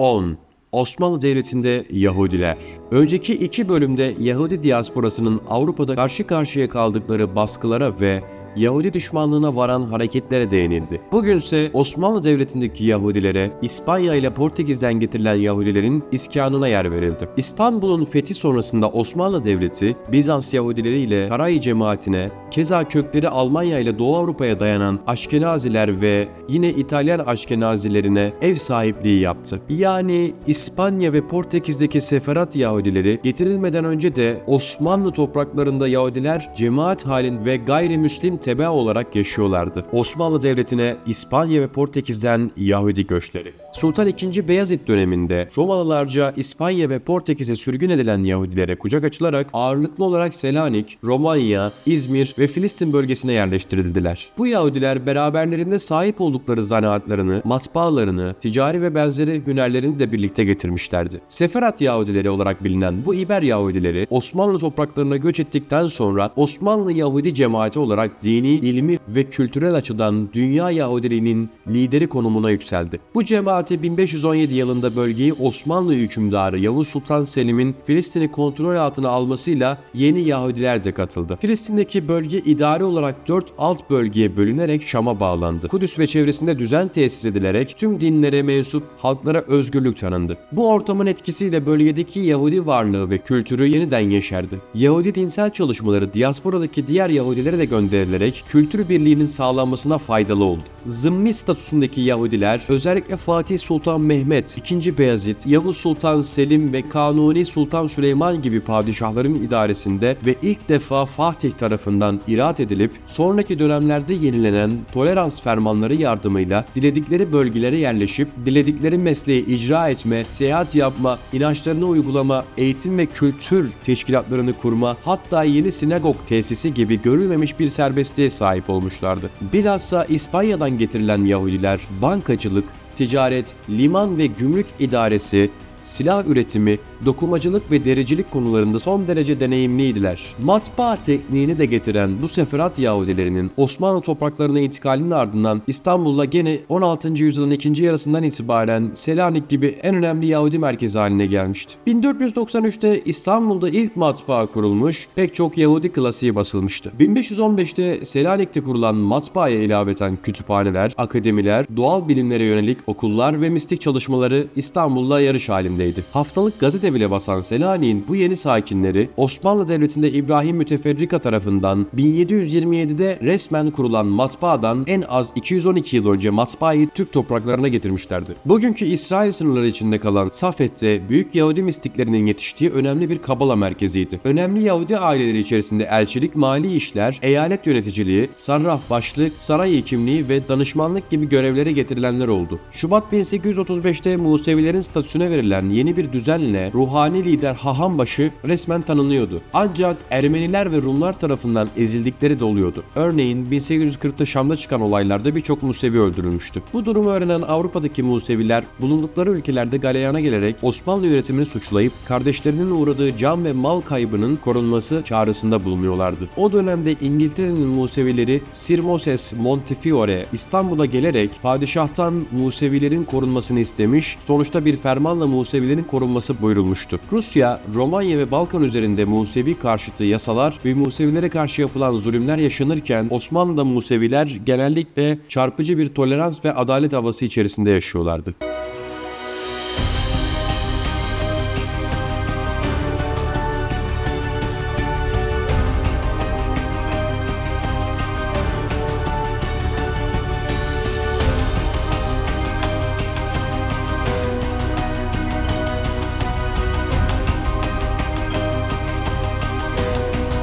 10. Osmanlı Devleti'nde Yahudiler. Önceki iki bölümde Yahudi diasporasının Avrupa'da karşı karşıya kaldıkları baskılara ve Yahudi düşmanlığına varan hareketlere değinildi. Bugünse Osmanlı Devleti'ndeki Yahudilere İspanya ile Portekiz'den getirilen Yahudilerin iskanına yer verildi. İstanbul'un fethi sonrasında Osmanlı Devleti Bizans Yahudileri ile Karayi cemaatine keza kökleri Almanya ile Doğu Avrupa'ya dayanan Aşkenaziler ve yine İtalyan Aşkenazilerine ev sahipliği yaptı. Yani İspanya ve Portekiz'deki Seferat Yahudileri getirilmeden önce de Osmanlı topraklarında Yahudiler cemaat halin ve gayrimüslim tebe olarak yaşıyorlardı. Osmanlı Devleti'ne İspanya ve Portekiz'den Yahudi göçleri. Sultan II. Beyazıt döneminde Romalılarca İspanya ve Portekiz'e sürgün edilen Yahudilere kucak açılarak ağırlıklı olarak Selanik, Romanya, İzmir ve Filistin bölgesine yerleştirildiler. Bu Yahudiler beraberlerinde sahip oldukları zanaatlarını, matbaalarını, ticari ve benzeri hünerlerini de birlikte getirmişlerdi. Seferat Yahudileri olarak bilinen bu İber Yahudileri Osmanlı topraklarına göç ettikten sonra Osmanlı Yahudi cemaati olarak dini, ilmi ve kültürel açıdan dünya Yahudiliğinin lideri konumuna yükseldi. Bu cemaati 1517 yılında bölgeyi Osmanlı hükümdarı Yavuz Sultan Selim'in Filistin'i kontrol altına almasıyla yeni Yahudiler de katıldı. Filistin'deki bölge idari olarak 4 alt bölgeye bölünerek Şam'a bağlandı. Kudüs ve çevresinde düzen tesis edilerek tüm dinlere mensup halklara özgürlük tanındı. Bu ortamın etkisiyle bölgedeki Yahudi varlığı ve kültürü yeniden yeşerdi. Yahudi dinsel çalışmaları diasporadaki diğer Yahudilere de gönderilerek kültür birliğinin sağlanmasına faydalı oldu. Zımmi statüsündeki Yahudiler özellikle Fatih Sultan Mehmet, II. Beyazıt, Yavuz Sultan Selim ve Kanuni Sultan Süleyman gibi padişahların idaresinde ve ilk defa Fatih tarafından iraat edilip sonraki dönemlerde yenilenen tolerans fermanları yardımıyla diledikleri bölgelere yerleşip diledikleri mesleği icra etme, seyahat yapma, inançlarını uygulama, eğitim ve kültür teşkilatlarını kurma, hatta yeni sinagog tesisi gibi görülmemiş bir serbestliğe sahip olmuşlardı. Bilhassa İspanya'dan getirilen Yahudiler bankacılık, ticaret, liman ve gümrük idaresi, silah üretimi, dokumacılık ve dericilik konularında son derece deneyimliydiler. Matbaa tekniğini de getiren bu seferat Yahudilerinin Osmanlı topraklarına intikalinin ardından İstanbul'da gene 16. yüzyılın ikinci yarısından itibaren Selanik gibi en önemli Yahudi merkezi haline gelmişti. 1493'te İstanbul'da ilk matbaa kurulmuş, pek çok Yahudi klasiği basılmıştı. 1515'te Selanik'te kurulan matbaaya ilaveten kütüphaneler, akademiler, doğal bilimlere yönelik okullar ve mistik çalışmaları İstanbul'da yarış halindeydi. Haftalık gazete bile basan Selanik'in bu yeni sakinleri Osmanlı Devleti'nde İbrahim Müteferrika tarafından 1727'de resmen kurulan matbaadan en az 212 yıl önce matbaayı Türk topraklarına getirmişlerdi. Bugünkü İsrail sınırları içinde kalan Safet'te büyük Yahudi mistiklerinin yetiştiği önemli bir kabala merkeziydi. Önemli Yahudi aileleri içerisinde elçilik, mali işler, eyalet yöneticiliği, sarraf başlık, saray hekimliği ve danışmanlık gibi görevlere getirilenler oldu. Şubat 1835'te Musevilerin statüsüne verilen yeni bir düzenle ruhani lider Hahambaşı resmen tanınıyordu. Ancak Ermeniler ve Rumlar tarafından ezildikleri de oluyordu. Örneğin 1840'ta Şam'da çıkan olaylarda birçok Musevi öldürülmüştü. Bu durumu öğrenen Avrupa'daki Museviler bulundukları ülkelerde galeyana gelerek Osmanlı yönetimini suçlayıp kardeşlerinin uğradığı can ve mal kaybının korunması çağrısında bulunuyorlardı. O dönemde İngiltere'nin Musevileri Sir Moses Montefiore İstanbul'a gelerek padişahtan Musevilerin korunmasını istemiş, sonuçta bir fermanla Musevilerin korunması buyurulmuştu. Rusya, Romanya ve Balkan üzerinde Musevi karşıtı yasalar ve Musevilere karşı yapılan zulümler yaşanırken Osmanlı'da Museviler genellikle çarpıcı bir tolerans ve adalet havası içerisinde yaşıyorlardı.